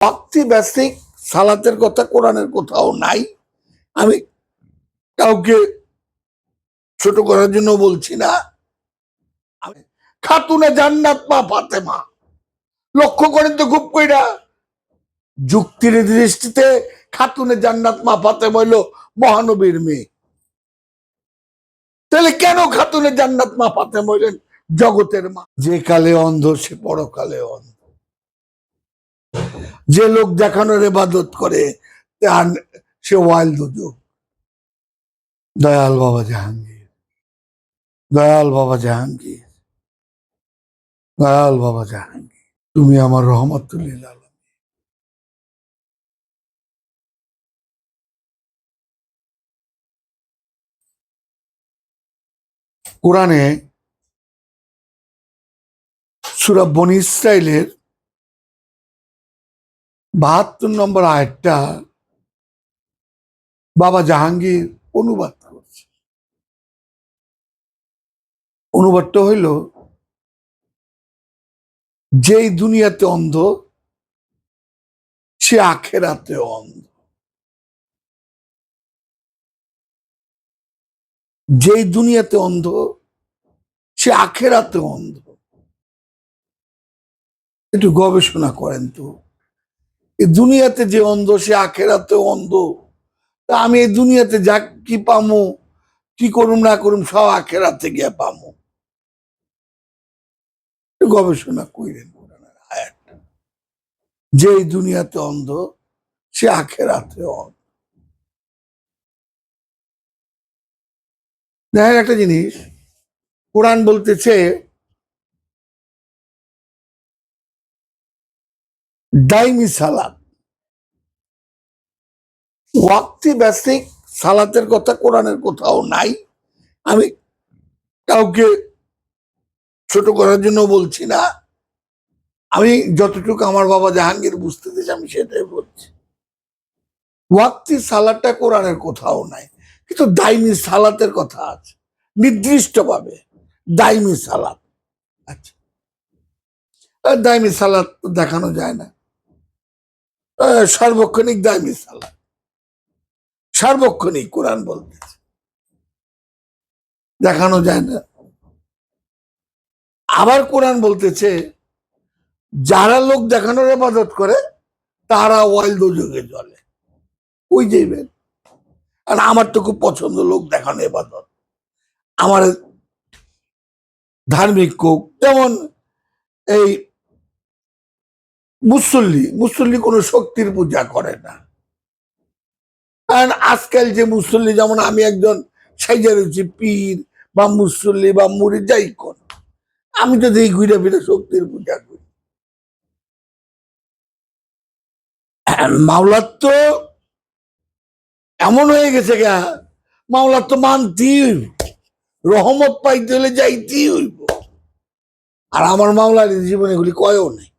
ভক্তি ব্যাসিক সালাতের কথা, কোরআনের কোথাও নাই। আমি কাউকে ছোট করার জন্য বলছি না। খাতুনে জান্নাত, মা ফাতেমা। লক্ষ্য করেন তো খুব কইরা যুক্তির দৃষ্টিতে খাতুনে জান্নাত, মা ফাতেমা হইল মহানবীর মেয়ে। তাহলে কেন খাতুনে জান্নাত, মা ফাতেমা হইলেন জগতের মা? যে কালে অন্ধ সে পরকালে অন্ধ। যে লোক দেখানোর এবাদত করে সে ওয়াইল দুজক দয়াল বাবা জাহাঙ্গীর। দয়াল বাবা জাহাঙ্গীর। দয়াল বাবা জাহাঙ্গীর, তুমি আমার রহমতুল্লিল কোরআনে সুরা বনি ইসরাইলের বাহাত্তর নম্বর আয়টা বাবা জাহাঙ্গীর অনুবাদ করছে। অনুবাদটা হইল, যেই দুনিয়াতে অন্ধ, সে আখেরাতে অন্ধ। যেই দুনিয়াতে অন্ধ, সে আখেরাতে অন্ধ। একটু গবেষণা করেন তো। এই দুনিয়াতে যে অন্ধ, সে আখেরাতে অন্ধ। তা আমি এই দুনিয়াতে যা কি পামো, কি করুম, না করুম, সব আখেরাতে গিয়ে পামো। গবেষণা আয়াতটা। যে এই দুনিয়াতে অন্ধ, সে আখেরাতে অন্ধ। দেখেন একটা জিনিস কোরআন বলতেছে ডাইমি সালাদ ওয়াক্তি বেসিক সালাতের কথা কোরআনের কোথাও নাই। আমি কাউকে ছোট করার জন্য বলছি না। আমি যতটুকু আমার বাবা জাহাঙ্গীর বুঝতে দিয়েছে, আমি সেটাই বলছি। ওয়াক্তি সালাদটা কোরআনের কোথাও নাই। কিন্তু দাইমি সালাতের কথা আছে। নির্দিষ্টভাবে দাইমি সালাত আচ্ছা। দাইমি সালাত দেখানো যায় না। সার্বক্ষণিক দাইমি সালাত সার্বক্ষণিক কোরআন বলতেছে। দেখানো যায় না। আবার কোরআন বলতেছে, যারা লোক দেখানোর ইবাদত করে, তারা ওয়াইল দুযোগে জলে ওই যাইবেন আর আমার তো খুব পছন্দ লোক দেখানো এবাদত আমার ধার্মিক কোক যেমন এই মুসল্লি মুসল্লি কোনো শক্তির পূজা করে না। কারণ আজকাল যে মুসল্লি, যেমন আমি একজন সাইজা রয়েছি পীর বা মুসল্লি বা মুড়ি, যাই কোন, আমি তো দেখি ঘুরে ফিরে শক্তির পূজা করি। মাওলার তো এমন হয়ে গেছে গা, মাওলার তো মানতেই হইব, রহমত পাইতে হলে যাইতেই হইব। আর আমার মাওলার জীবনে এগুলি কয়ও নেই।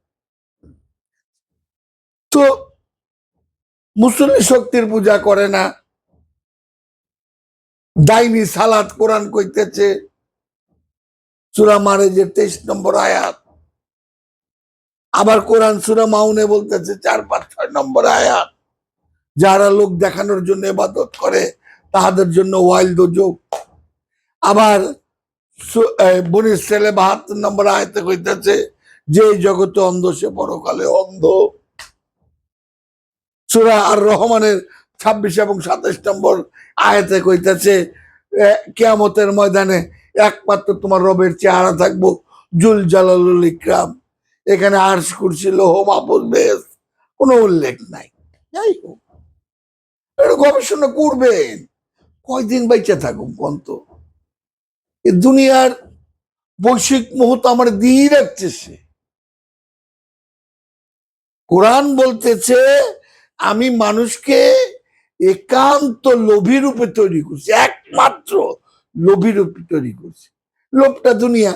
তো মুসল্লি শক্তির পূজা করে না। দাইমি সালাত কোরআন কইতেছে। সুরা যে তেইশ নম্বর আয়াত। আবার কোরআন সুরা মাউনে বলতেছে চার পাঁচ ছয় নম্বর আয়াত। যারা লোক দেখানোর জন্য ইবাদত করে, তাহাদের জন্য ওয়াইল যোগ। আবার বনির ছেলে বাহাত্তর নম্বর আয়তে কইতেছে, যে জগতে অন্ধ, সে পরকালে অন্ধ। সুরা আর রহমানের ছাব্বিশ এবং সাতাশ নম্বর আয়াতে কইতেছে কেয়ামতের ময়দানে একমাত্র তোমার রবের চেহারা থাকব জুল জালালুল ইকরাম। এখানে আর্শ কুরসি, লোহ, মাহফুজ, বেশ, কোনো উল্লেখ নাই। যাই হোক গবেষণা করবেন। কয়দিন বাইচা থাকুক কন্ত এ দুনিয়ার বৈশ্বিক মুহূর্ত আমার দিয়ে রাখছে সে কোরআন বলতেছে আমি মানুষকে একান্ত লোভী রূপে তৈরি করছি, একমাত্র লোভী রূপে তৈরি করছি। লোভটা দুনিয়া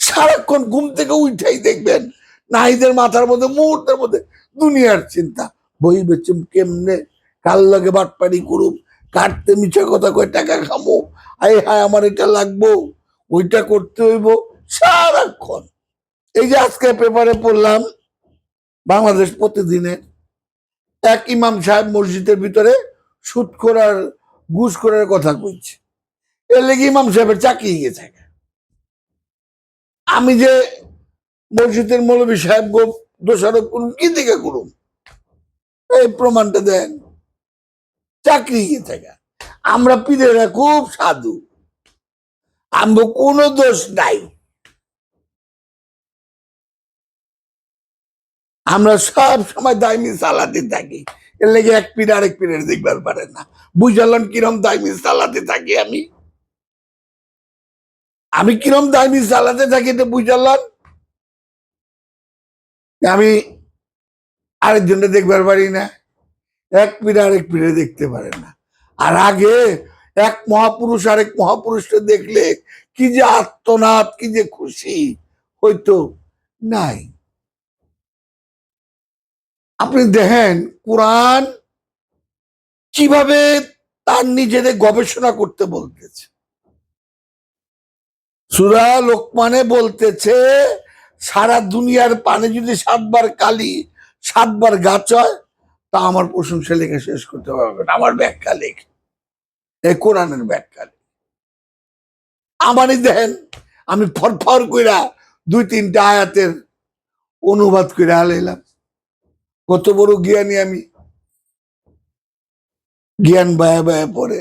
সারাক্ষণ ঘুম থেকে উঠাই দেখবেন নাহিদের মাথার মধ্যে, মুহূর্তের মধ্যে দুনিয়ার চিন্তা। বই বেচুম কেমনে? কাল লাগে বাটপাড়ি করুম? কাটতে মিছা কথা কয়, টাকা খামো? আয় হায়, আমার এটা লাগবো। ওইটা করতে হইব সারাক্ষণ। এই যে আজকে পেপারে পড়লাম, বাংলাদেশ প্রতিদিনে এক ইমাম সাহেব মসজিদের ভিতরে সুদ করার, ঘুষ করার কথা কইছে। এর লেগে ইমাম সাহেবের চাকরি গিয়ে গেছে। আমি যে মসজিদের মৌলবী সাহেব গো, দোষারোপ করুন, কি থেকে করুন? এই প্রমাণটা দেন। চাকরি গিয়ে থাকে আমরা পীরেরা খুব সাধু। আমরা কোনো দোষ নাই। আমরা সব সময় দায়মি চালাতে থাকি। এর লেগে এক পীর আরেক পীরের দেখবার পারে না। বুঝালাম কিরম দায়মি চালাতে থাকি আমি? আমি কিরম দায়মি চালাতে থাকি তো বুঝালাম? আমি আরেকজনটা দেখবার পারি না। এক পীর আরেক পীরে দেখতে পারে না। আর আগে এক মহাপুরুষ আরেক মহাপুরুষকে দেখলে কি যে আত্মনাদ কি যে খুশি হইতো, নাই। আপনি দেখেন কোরআন কীভাবে তার নিজেদের গবেষণা করতে বলতেছে। সুরা লোকমানে বলতেছে, সারা দুনিয়ার পানে যদি সাতবার কালি, সাতবার গাছ হয়, তা আমার প্রশংসা লেখা শেষ করতে পারবে না। আমার ব্যাখ্যা লেখে। এই কোরআনের ব্যাখ্যা লেখে। আমারই দেখেন, আমি ফরফর কইরা দুই তিনটা আয়াতের অনুবাদ করে আলাইলাম। কত বড় জ্ঞানী আমি। জ্ঞান বায়া বায়া পড়ে।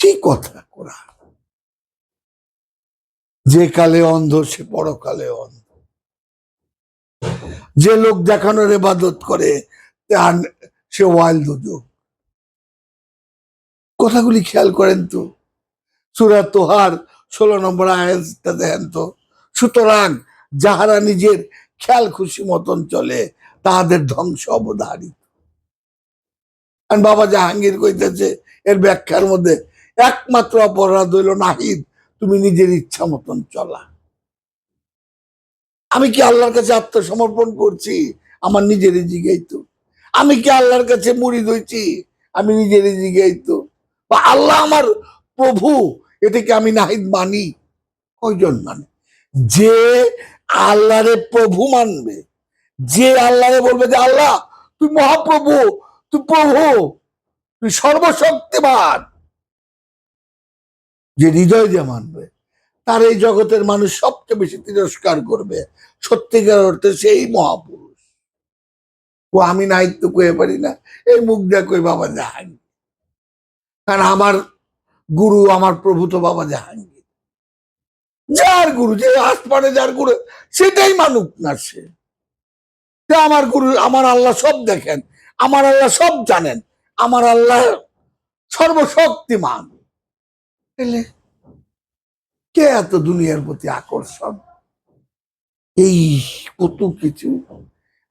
কি কথা কোরআন যে কালে অন্ধ, সে পরকালে অন্ধ। যে লোক দেখানোর এবাদত করে সে ওয়াইল দুজো কথাগুলি খেয়াল করেন তো। সুরা তোহার, ষোলো নম্বর আয়াতটা দেখেন তো। সুতরাং যাহারা নিজের খেয়াল খুশি মতন চলে, তাহাদের ধ্বংস অবধারিত। বাবা জাহাঙ্গীর কইতেছে, এর ব্যাখ্যার মধ্যে একমাত্র অপরাধ হইল নাহিদ, তুমি নিজের ইচ্ছা মতন চলা। আমি কি আল্লাহর কাছে আত্মসমর্পণ করছি? আমার নিজেরই জিগাইতো। আমি কি আল্লাহর কাছে মুড়ি দইছি আমি নিজেরই জিগাইতো। বা আল্লাহ আমার প্রভু, এটাকে আমি নাহিদ মানি? কয়জন মানে? যে আল্লাহরে প্রভু মানবে। যে আল্লাহরে বলবে যে, আল্লাহ, তুই মহাপ্রভু, তুই প্রভু, তুই সর্বশক্তিমান। যে হৃদয় দিয়ে মানবে, তার এই জগতের মানুষ সবচেয়ে বেশি তিরস্কার করবে। সত্যিকার অর্থে সেই মহাপুরুষ। ও আমি নাই তো কয়ে পারি না, এই মুখ দিয়ে বাবা জাহাঙ্গীর। কারণ আমার গুরু, আমার প্রভু তো বাবা জাহাঙ্গীর। যার গুরু, যে আসমানে যার গুরু, সেটাই মানুক না সে। আমার গুরু, আমার আল্লাহ সব দেখেন, আমার আল্লাহ সব জানেন, আমার আল্লাহ সর্বশক্তিমান। কে এত দুনিয়ার প্রতি আকর্ষণ? এই কত কিছু।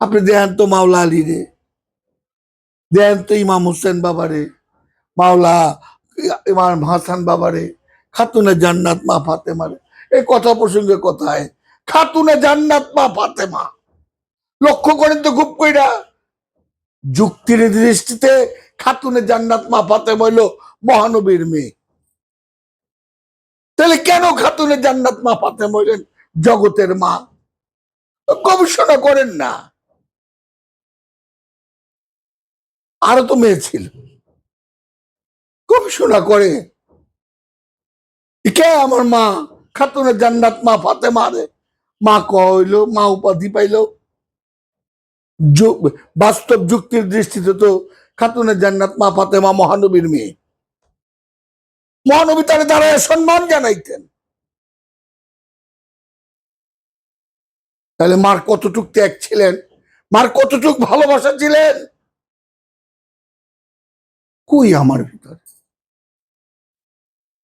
আপনি দেখেন তো মাওলা আলী রে দেখেন তো ইমাম হোসেন বাবারে মাওলা ইমাম হাসান বাবারে খাতুনে জান্নাত মা ফাতেমারে এই কথা প্রসঙ্গে কথায়? খাতুনে জান্নাত, মা ফাতেমা। লক্ষ্য করেন তো খুব কইরা। যুক্তির দৃষ্টিতে খাতুনে জান্নাত, মা ফাতেমা হইল মহানবীর মেয়ে। তাহলে কেন খাতুনে জান্নাত, মা ফাতেমা হইলেন জগতের মা? গবেষণা করেন না। আরও তো মেয়ে ছিল। গবেষণা করে। কে আমার মা। খাতুনে জান্নাত, মা ফাতেমা রে। মা কইলো মা উপাধি পাইলো। বাস্তব যুক্তির দৃষ্টিতে তো খাতুনের জান্নাত, মা ফাতেমা মহানবীর মেয়ে। মহানবী তার দাঁড়ায় সম্মান জানাইতেন। তাহলে মার কতটুক ত্যাগ ছিলেন? মার কতটুক ভালোবাসা ছিলেন? কই আমার ভিতরে?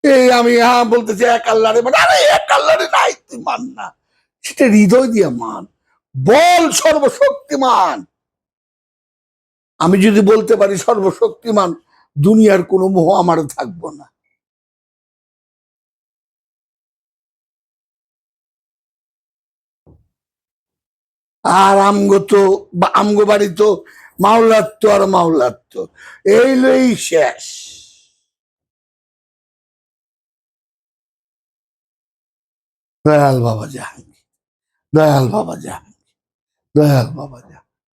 এই আমি হ্যাঁ বলতেছি, এক আল্লাহরে মানে আরে, এক আল্লাহরে নাই, তুই মান না। সেটা হৃদয় দিয়ে মান। বল সর্বশক্তিমান। আমি যদি বলতে পারি সর্বশক্তিমান, দুনিয়ার কোনো মোহ আমার থাকব না। আর আমগো তো, বা- আমগো বাড়ি তো মাওলাত্ম আর মাওলাত্ম এই লই শেষ। দয়াল বাবা জাহাঙ্গীর দয়াল বাবা জাহাঙ্গীর দয়াল বাবা যা